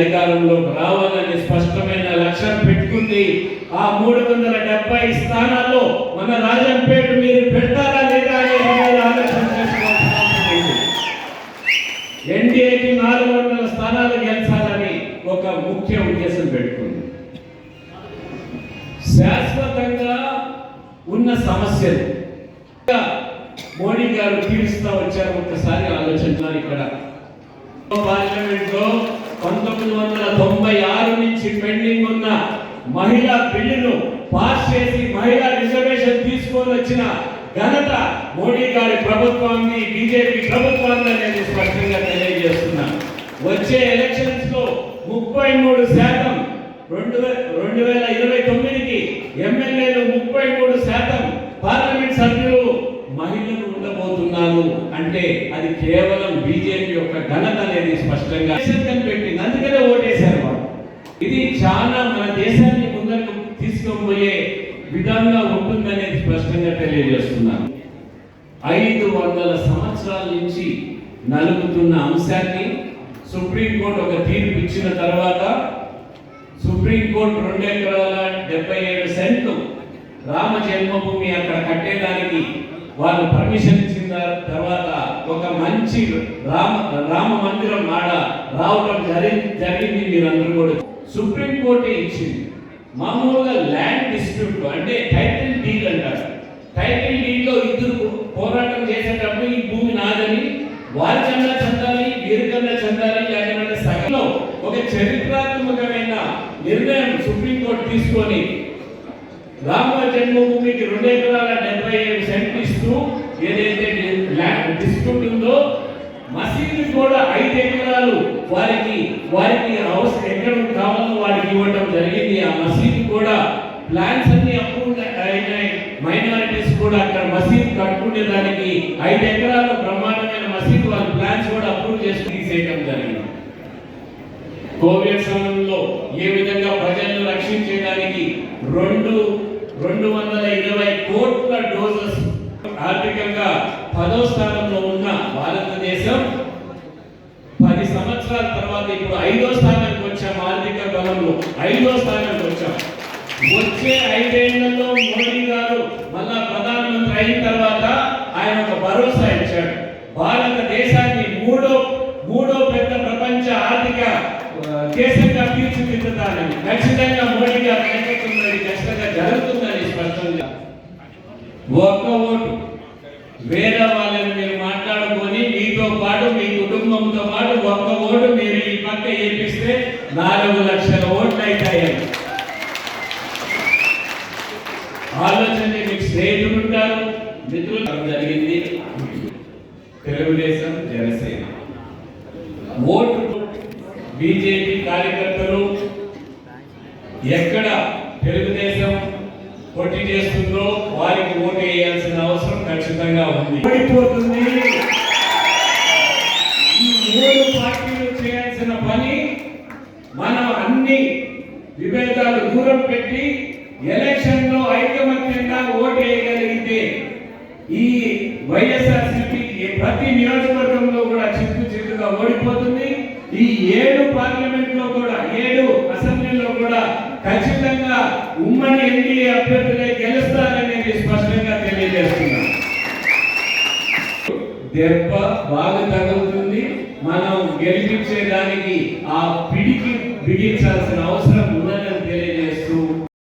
అధికారంలోకి రావాలని స్పష్టమైన లక్ష్యం పెట్టుకుంది. ఆ మూడు వందల డెబ్బై స్థానాల్లో మన రాజంపేట మీరు పెడతారా లేదా మీరు ఎన్డీఏకి నాలుగు వందల స్థానాలు గెలిచాలని ఒక ముఖ్య ఉద్దేశం పెట్టుకుంది. శాశ్వతంగా ఉన్న సమస్యలు. మోడీ గారు తీరుస్తా వచ్చారు. ఒక్కసారి ఆలోచించాలి ఇక్కడ. పార్లమెంట్లో పంతొమ్మిది వందల తొంభై ఆరు నుంచి పెండింగ్ ఉన్న మహిళా బిల్లును పాస్ చేసి మహిళా రిజర్వేషన్ తీసుకొని వచ్చిన ఘనత మోడీ గారి ప్రభుత్వాన్ని బీజేపీ ప్రభుత్వాన్ని అనేది స్పష్టంగా తెలియజేస్తున్నా. వచ్చే ఎలక్షన్స్లో ముప్పై మూడు శాతం రెండు రెండు వేల ఇరవై తొమ్మిదికి ఎమ్మెల్యేలు ముప్పై మూడు శాతం పార్లమెంట్ సభ్యులు మహిళలు ఉండబోతున్నారు అంటే అది కేవలం బీజేపీ యొక్క ఘనత అనేది స్పష్టంగా ఇది చాలా మన దేశాన్ని ముందరకు తీసుకుపోయే విధంగా ఉంటుందనేది స్పష్టంగా తెలియజేస్తున్నాను ఐదు వందల సంవత్సరాల నుంచి నలుగుతున్న అంశాన్ని సుప్రీంకోర్టు ఒక తీర్పు ఇచ్చిన తర్వాత సుప్రీంకోర్టు రెండు ఎకరాల డెబ్బై ఏడు సెంట్లు రామ జన్మభూమి అక్కడ కట్టేదానికి వాళ్ళు పర్మిషన్ ఇచ్చిన తర్వాత ఒక మంచి రామ రామ మందిరం ఆడ రావడం జరిగి జరిగింది మీరందరూ కూడా. సుప్రీంకోర్టు ఇచ్చింది. మామూలుగా ల్యాండ్ డిస్ప్యూట్ అంటే టైటిల్ డీల్ అంటారు. టైటిల్ డీల్లో ఇద్దరు పోరాటం చేసేటప్పుడు ఈ భూమి నాదని వారికన్నా చెందాలి వీరికన్నా చెందాలి లేకపోతే సగంలో ఒక చరిత్రాత్మకమైన నిర్ణయం సుప్రీంకోర్టు తీసుకొని రామ జన్మభూమికి రెండు ఎకరాల డెబ్బై ఏడు సెంట్లు ఇస్తూ ఏదైతే ల్యాండ్ డిస్ప్యూట్ ఉందో మసీదు కూడా ఐదు ఎకరాలు వారికి వారికి అవసరం ఎక్కడ కావాలో వారికి ఇవ్వడం జరిగింది. ఆ మసీదు కూడా ప్లాన్స్ అన్ని అప్రూవ్ అయినాయి. మైనారిటీస్ కూడా అక్కడ మసీద్ కట్టుకునే దానికి ఐదు ఎకరాల బ్రహ్మాండమైన మసీద్ వాళ్ళ ప్లాన్స్ కూడా అప్రూవ్ చేసి తీసేయడం జరిగింది. కోవిడ్ సమయంలో ఏ విధంగా ప్రజలను రక్షించడానికి రెండు రెండు వందల ఇరవై కోట్ల డోసెస్ ఆర్థికంగా పదో స్థానంలో ఉన్న భారతదేశం తర్వాత ఇప్పుడు ఐదో స్థానానికి వచ్చాం ఆర్థిక బలంలో ఐదో స్థానానికి వచ్చాం. వచ్చే ఐదేళ్ళలో మోడీ గారు మళ్ళా ప్రధానమంత్రి అయిన తర్వాత ఆయన ఒక భరోసా ఇచ్చాడు. భారతదేశాన్ని మూడో మూడో పెద్ద ప్రపంచ ఆర్థిక దేశంగా తీర్చిదిద్దుతానని ఖచ్చితంగా మోడీ గారు నాయకత్వంలో ఖచ్చితంగా జరుగుతుందని స్పష్టంగా. ఒక్క ఓటు వేరే ఓటు మీరు ఈ పక్క ఏపిస్తే నాలుగు లక్షల ఓట్లు అవుతాయి ఆలోచన మీకు స్నేహితులు ఉంటారు మిత్రులు జరిగింది. తెలుగుదేశం జనసేన. ఓటు బీజేపీ కార్యకర్తలు ఎక్కడ తెలుగుదేశం పోటీ చేస్తుందో వారికి ఓటు వేయాల్సిన అవసరం ఖచ్చితంగా ఉంది. ఓడిపోతుంది. కానీ మనం అన్ని విభేదాలు దూరం పెట్టి ఎలక్షన్లో ఐకమత్యంగా ఓటు వేయగలిగితే ఈ వైఎస్ఆర్సీపీ ప్రతి నియోజకవర్గంలో కూడా చిత్తు చిత్తుగా ఓడిపోతుంది. ఈ ఏడు పార్లమెంట్లో కూడా ఏడు అసెంబ్లీలో కూడా ఖచ్చితంగా ఉమ్మడి ఎన్డీఏ అభ్యర్థులే గెలుస్తారనేది స్పష్టంగా తెలియజేస్తున్నారు దెబ్బ బాగా మనం ఆ పిడికి బిగించాల్సిన అవసరం